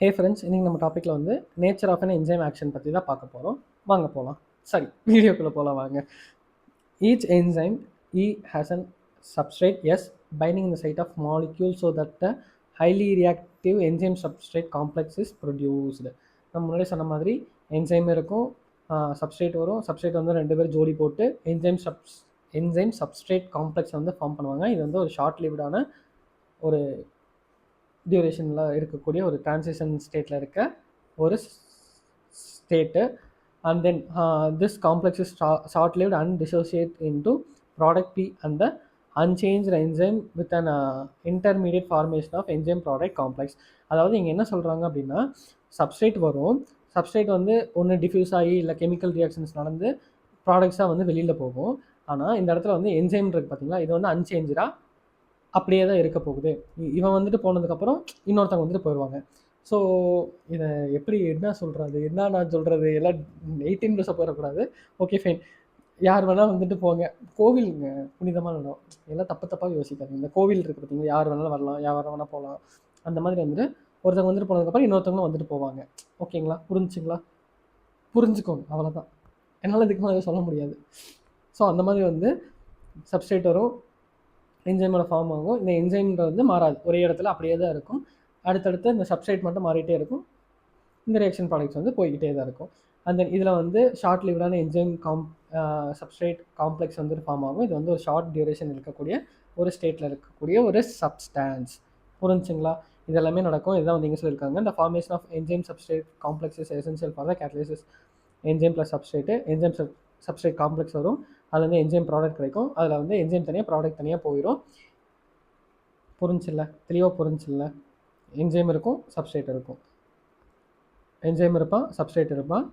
Hey friends இன்றைக்கி நம்ம டாப்பிக்கில் வந்து nature of an enzyme action பற்றி தான் பார்க்க போகிறோம் வாங்க போகலாம் சரி வீடியோக்குள்ளே போகலாம் வாங்க. Each enzyme E has an substrate S binding the site of molecule so that the highly reactive enzyme substrate complex is produce நம்ம முன்னாடி சொன்ன மாதிரி என்சைம் இருக்கும் சப்ஸ்ட்ரேட் வரும். சப்ஸ்ட்ரேட் வந்து ரெண்டு பேரும் ஜோடி போட்டு enzyme subs enzyme substrate complex வந்து ஃபார்ம் பண்ணுவாங்க. இது வந்து ஒரு ஷார்ட் லிவ்டான ஒரு டியூரேஷனில் இருக்கக்கூடிய ஒரு டிரான்சிஷன் ஸ்டேட்டில் இருக்க ஒரு state and then this complex is short lived and dissociate into product P அந்த unchanged enzyme with an intermediate formation of enzyme product complex அதாவது இங்கே என்ன சொல்கிறாங்க அப்படின்னா சப்ஸ்ட்ரேட் வரும். சப்ஸ்ட்ரேட் வந்து ஒன்று டிஃப்யூஸ் ஆகி இல்லை கெமிக்கல் ரியாக்ஷன்ஸ் நடந்து ப்ராடக்ட்ஸாக வந்து வெளியில் போகும். ஆனால் இந்த இடத்துல வந்து என்சைம் இருக்குது பார்த்தீங்களா இது வந்து அன்சேஞ்சாக அப்படியே தான் இருக்க போகுது. இவன் வந்துட்டு போனதுக்கப்புறம் இன்னொருத்தவங்க வந்துட்டு போயிடுவாங்க ஸோ இதை எப்படி என்ன சொல்கிறது என்ன நான் சொல்கிறது எல்லாம் எயிட்டீன் ப்ளஸை போயிடக்கூடாது. ஓகே ஃபைன் யார் வேணால் வந்துட்டு போங்க. கோவிலுங்க புனிதமான இடம். எல்லாம் தப்பு தப்பாக யோசிக்காது இந்த கோவில் இருக்குது பார்த்தீங்கன்னா யார் வேணாலும் வரலாம். யார் வேணால் போகலாம் அந்த மாதிரி வந்துட்டு ஒருத்தவங்க வந்துட்டு போனதுக்கப்புறம் இன்னொருத்தவங்களும் வந்துட்டு போவாங்க. ஓகேங்களா புரிஞ்சுங்களா புரிஞ்சுக்கோங்க. அவ்வளோதான் என்னால் இதுக்கு மேலே சொல்ல முடியாது. ஸோ அந்த மாதிரி வந்து சப்ஸ்டேட் வரும். என்ஜைமோட ஃபார்ம் ஆகும். இந்த என்ஜைம்ன்றது வந்து மாறாது. ஒரே இடத்துல அப்படியே தான் இருக்கும். அடுத்தடுத்து இந்த சப்ஸ்ட்ரேட் மட்டும் மாறிட்டே இருக்கும். இந்த ரியாக்ஷன் ப்ராடக்ட்ஸ் வந்து போய்கிட்டே தான் இருக்கும். அண்ட் இதில் வந்து ஷார்ட் லிவ்டான என்ஜைம் காம் சப்ஸ்ட்ரேட் காம்ப்ளெக்ஸ் வந்து ஃபார்ம் ஆகும். இது வந்து ஒரு ஷார்ட் டியூரேஷன் இருக்கக்கூடிய ஒரு ஸ்டேட்டில் இருக்கக்கூடிய ஒரு சப்ஸ்டான்ஸ் புரிஞ்சுங்களா? இதெல்லாமே நடக்கும். இதுதான் வந்து இங்கே சொல்லியிருக்காங்க. இந்த formation of enzyme substrate complexes is essential for the catalysis enzyme plus substrate enzyme sub substrate complex வரும். அதில் வந்து என்ஜைம் ப்ராடக்ட் கிடைக்கும். அதில் வந்து என்ஜைம் தனியாக ப்ராடக்ட் தனியாக போயிடும் புரிஞ்சில்ல தெளிவாக புரிஞ்சில்ல என்ஜைம் இருக்கும் சப்ஸ்ட்ரேட் இருக்கும். என்ஜைம் இருப்பான் சப்ஸ்ட்ரேட் இருப்பான்.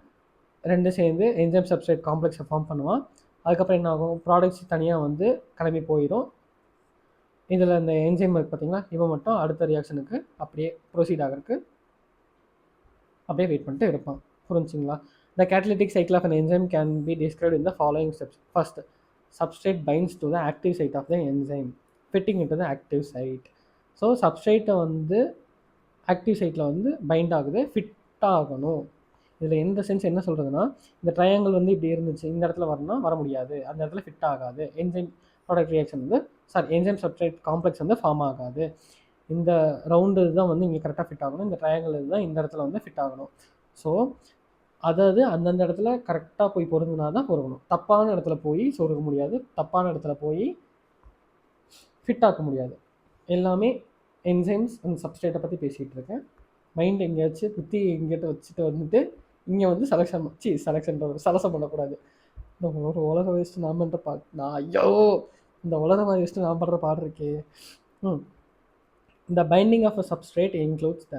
ரெண்டு சேர்ந்து என்ஜைம் சப்ஸ்ட்ரேட் காம்ப்ளெக்ஸை ஃபார்ம் பண்ணுவான். அதுக்கப்புறம் என்ன ஆகும்? ப்ராடக்ட்ஸ் தனியாக வந்து கிளம்பி போயிடும் இதில் இந்த என்ஜைம் இருக்குது பார்த்தீங்களா இவன் மட்டும் அடுத்த ரியாக்ஷனுக்கு அப்படியே ப்ரொசீட் ஆகிறதுக்கு அப்படியே வெயிட் பண்ணிட்டு இருப்பான். புரிஞ்சுங்களா The catalytic cycle of an enzyme can be described in the following steps. First, substrate binds to the active site of the enzyme, fitting into the active site. So சப்ஸ்ட்ரேட்டை வந்து active சைட்டில் வந்து find ஆகுது fit ஆகணும். இதில் எந்த sense என்ன சொல்கிறதுனா இந்த ட்ரையாங்கிள் வந்து இப்படி இருந்துச்சு இந்த இடத்துல வரணும்னா வர முடியாது. அந்த இடத்துல ஃபிட் ஆகாது. என்ஜைம் ப்ராடக்ட் ரியாக்ஷன் வந்து சாரி என்ஜைம் சப்ஸ்ட்ரேட் காம்ப்ளெக்ஸ் வந்து ஃபார்ம் ஆகாது. இந்த ரவுண்டு தான் வந்து இங்கே கரெக்டாக ஃபிட் ஆகணும். இந்த ட்ரையாங்கிள் இதுதான் இந்த இடத்துல வந்து ஃபிட் ஆகணும். ஸோ அதாவது அந்தந்த இடத்துல கரெக்டாக போய் பொருந்தினா தான் பொருகணும் தப்பான இடத்துல போய் சொருக முடியாது. தப்பான இடத்துல போய் ஃபிட் ஆக்க முடியாது. எல்லாமே என்சைம்ஸ் அண்ட் சப்ஸ்டேட்டை பற்றி பேசிகிட்டு இருக்கேன். மைண்ட் எங்கேயாச்சும் புத்தி எங்கிட்ட வச்சுட்டு வந்துட்டு இங்கே வந்து செலெக்ஷன் சி செலெக்ஷன் சலசம் பண்ணக்கூடாது. இந்த ஒரு உலக வயசு நான் பண்ணுற பா நான் ஐயோ இந்த உலக வயசு நான் பண்ணுற பாடு இருக்கே. ம். இந்த binding of a substrate includes the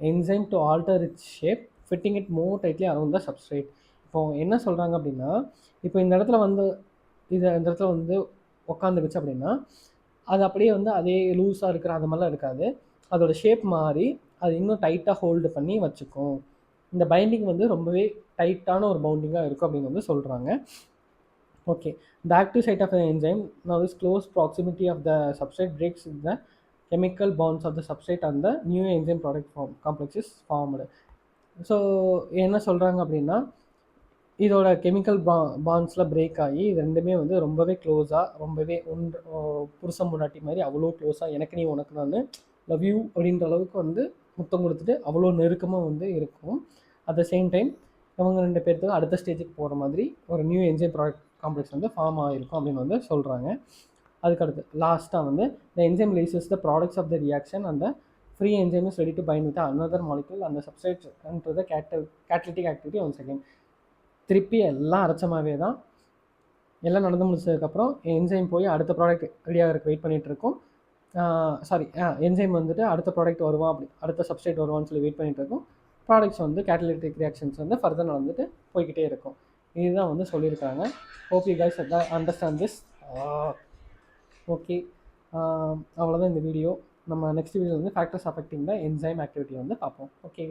enzyme to alter its shape fitting it more tightly around the substrate இப்போ என்ன சொல்கிறாங்க அப்படின்னா இப்போ இந்த இடத்துல வந்து இது இந்த இடத்துல வந்து உக்காந்துருச்சு அப்படின்னா அது அப்படியே வந்து அதே லூஸாக இருக்கிற அந்த மாதிரிலாம் இருக்காது. அதோட ஷேப் மாறி அது இன்னும் டைட்டாக ஹோல்டு பண்ணி வச்சுக்கும். இந்த பைண்டிங் வந்து ரொம்பவே டைட்டான ஒரு பவுண்டிங்காக இருக்கும் அப்படின்னு வந்து சொல்கிறாங்க okay the active site of the enzyme now is close proximity of the substrate breaks the chemical bonds of the substrate அந்த new enzyme product form complex is formed so என்ன சொல்கிறாங்க அப்படின்னா இதோட கெமிக்கல் பா பாண்ட்ஸில் பிரேக் ஆகி இது ரெண்டுமே வந்து ரொம்பவே க்ளோஸாக ரொம்பவே ஒன்று புருஷன் முன்னாட்டி மாதிரி அவ்வளோ க்ளோஸாக எனக்கு நீ உனக்கு நான் லவ் யூ அப்படின்ற அளவுக்கு வந்து முத்தம் கொடுத்துட்டு அவ்வளோ நெருக்கமாக வந்து இருக்கும். அட் த சேம் டைம் இவங்க ரெண்டு பேர்த்துக்கு அடுத்த ஸ்டேஜுக்கு போகிற மாதிரி ஒரு நியூ என்ஜின் ப்ராடக்ட் காம்ப்ளெக்ஸ் வந்து ஃபார்ம் ஆகிருக்கும் அப்படின்னு வந்து சொல்கிறாங்க அதுக்கடுத்து லாஸ்ட்டாக வந்து the enzyme releases the products of the reaction அந்த free enzyme is ready to bind with another molecule and the substrate into the catal catalytic activity once again. திருப்பி எல்லாம் அரைச்சமாகவே தான். எல்லாம் நடந்து முடிச்சதுக்கப்புறம் என்ஜைம் போய் அடுத்த ப்ராடக்ட் ரெடியாக வெயிட் பண்ணிகிட்டு இருக்கோம். சாரி என்ஜைம் வந்துட்டு அடுத்த ப்ராடக்ட் வருவான் அப்படி அடுத்த சப்ஸ்டேட் வருவான்னு சொல்லி வெயிட் பண்ணிகிட்டு இருக்கோம். ப்ராடக்ட்ஸ் வந்து கேட்டலிட்டிக் ரியாக்ஷன்ஸ் வந்து ஃபர்தர் நடந்துட்டு போய்கிட்டே இருக்கும். இதுதான் வந்து சொல்லியிருக்காங்க. Hope you guys understand this okay அவ்வளோதான் இந்த வீடியோ நம்ம நெக்ஸ்ட் வீடியோ வந்து factors affecting the enzyme activity வந்து பார்ப்போம். ஓகே